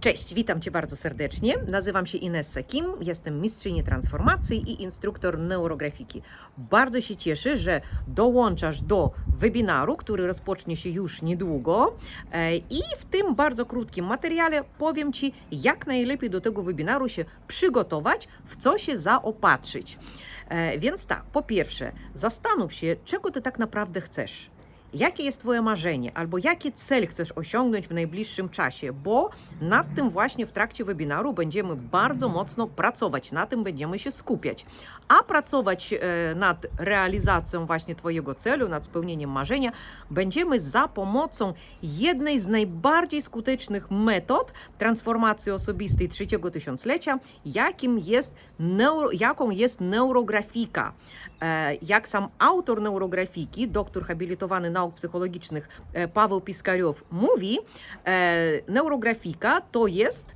Cześć, witam Cię bardzo serdecznie. Nazywam się Inessa Kim, jestem mistrzyni transformacji i instruktor neurografiki. Bardzo się cieszę, że dołączasz do webinaru, który rozpocznie się już niedługo. E, I w tym bardzo krótkim materiale powiem Ci, jak najlepiej do tego webinaru się przygotować, w co się zaopatrzyć. E, Więc tak, po pierwsze, zastanów się, czego Ty tak naprawdę chcesz. Jakie jest Twoje marzenie, albo jaki cel chcesz osiągnąć w najbliższym czasie, bo nad tym właśnie w trakcie webinaru będziemy bardzo mocno pracować, na tym będziemy się skupiać. A pracować e, nad realizacją właśnie Twojego celu, nad spełnieniem marzenia, będziemy za pomocą jednej z najbardziej skutecznych metod transformacji osobistej trzeciego tysiąclecia, jakim jest neuro, jaką jest neurografika. E, Jak sam autor neurografiki, doktor habilitowany nauk psychologicznych e, Paweł Piskariow mówi, e, neurografika to jest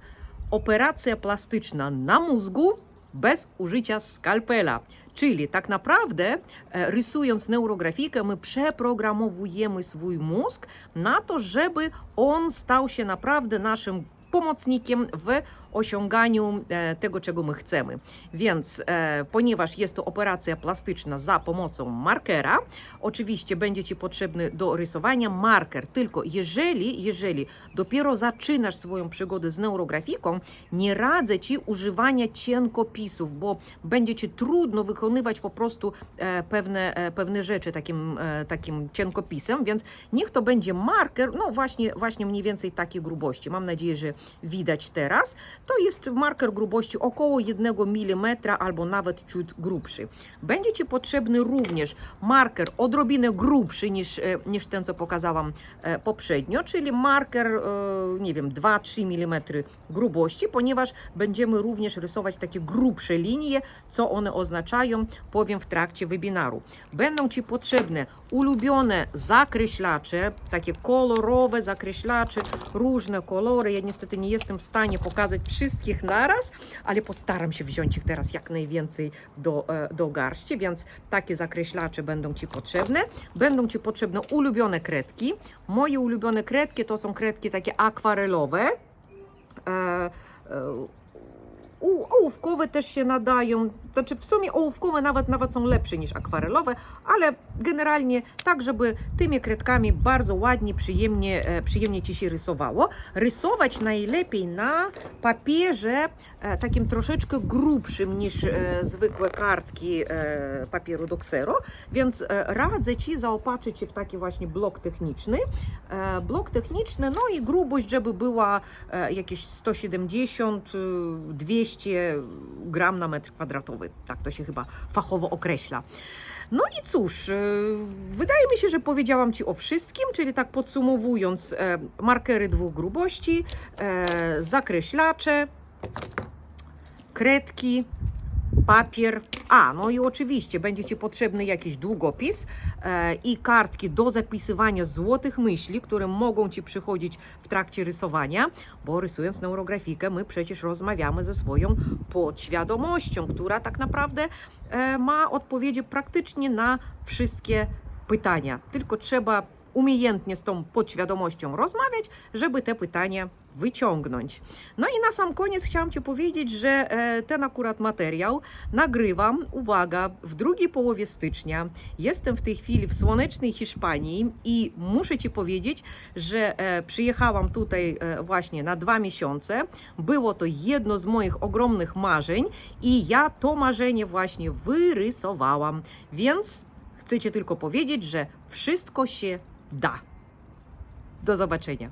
operacja plastyczna na mózgu bez użycia skalpela. Czyli tak naprawdę, e, rysując neurografikę, my przeprogramowujemy swój mózg na to, żeby on stał się naprawdę naszym pomocnikiem w osiąganiu e, tego, czego my chcemy. Więc e, ponieważ jest to operacja plastyczna za pomocą markera, oczywiście będzie Ci potrzebny do rysowania marker, tylko jeżeli, jeżeli dopiero zaczynasz swoją przygodę z neurografiką, nie radzę Ci używania cienkopisów, bo będzie Ci trudno wykonywać po prostu e, pewne, pewne rzeczy takim, takim cienkopisem, więc niech to będzie marker, no właśnie, właśnie mniej więcej takiej grubości. Mam nadzieję, że widać teraz. To jest marker grubości około 1 mm albo nawet ciut grubszy. Będzie Ci potrzebny również marker odrobinę grubszy niż, e, niż ten, co pokazałam e, poprzednio, czyli marker, e, nie wiem, 2-3 mm grubości, ponieważ będziemy również rysować takie grubsze linie, co one oznaczają, powiem w trakcie webinaru. Będą Ci potrzebne ulubione zakreślacze, takie kolorowe zakreślacze, różne kolory. Ja niestety nie jestem w stanie pokazać wszystkich naraz, ale postaram się wziąć ich teraz jak najwięcej do, e, do garści, więc takie zakreślacze będą Ci potrzebne. Będą Ci potrzebne ulubione kredki. Moje ulubione kredki to są kredki takie akwarelowe. E, e, Ołówkowe też się nadają, znaczy w sumie ołówkowe nawet, nawet są lepsze niż akwarelowe, ale generalnie tak, żeby tymi kredkami bardzo ładnie, przyjemnie, e, przyjemnie Ci się rysowało. Rysować najlepiej na papierze e, takim troszeczkę grubszym niż e, zwykłe kartki e, papieru do ksero, więc e, radzę Ci zaopatrzyć się w taki właśnie blok techniczny. E, blok techniczny, no i grubość, żeby była e, jakieś 170, y, 200 gram na metr kwadratowy. Tak to się chyba fachowo określa. No i cóż, e, wydaje mi się, że powiedziałam Ci o wszystkim, czyli tak podsumowując, e, markery dwóch grubości, e, zakreślacze, kredki, papier. A, no i oczywiście będzie Ci potrzebny jakiś długopis e, i kartki do zapisywania złotych myśli, które mogą Ci przychodzić w trakcie rysowania, bo rysując neurografikę, my przecież rozmawiamy ze swoją podświadomością, która tak naprawdę e, ma odpowiedzi praktycznie na wszystkie pytania. Tylko trzeba umiejętnie z tą podświadomością rozmawiać, żeby te pytania wyciągnąć. No i na sam koniec chciałam Ci powiedzieć, że e, ten akurat materiał nagrywam, uwaga, w drugiej połowie stycznia. Jestem w tej chwili w słonecznej Hiszpanii i muszę Ci powiedzieć, że e, przyjechałam tutaj e, właśnie na dwa miesiące. Było to jedno z moich ogromnych marzeń i ja to marzenie właśnie wyrysowałam. Więc chcę Ci tylko powiedzieć, że wszystko się da. Do zobaczenia.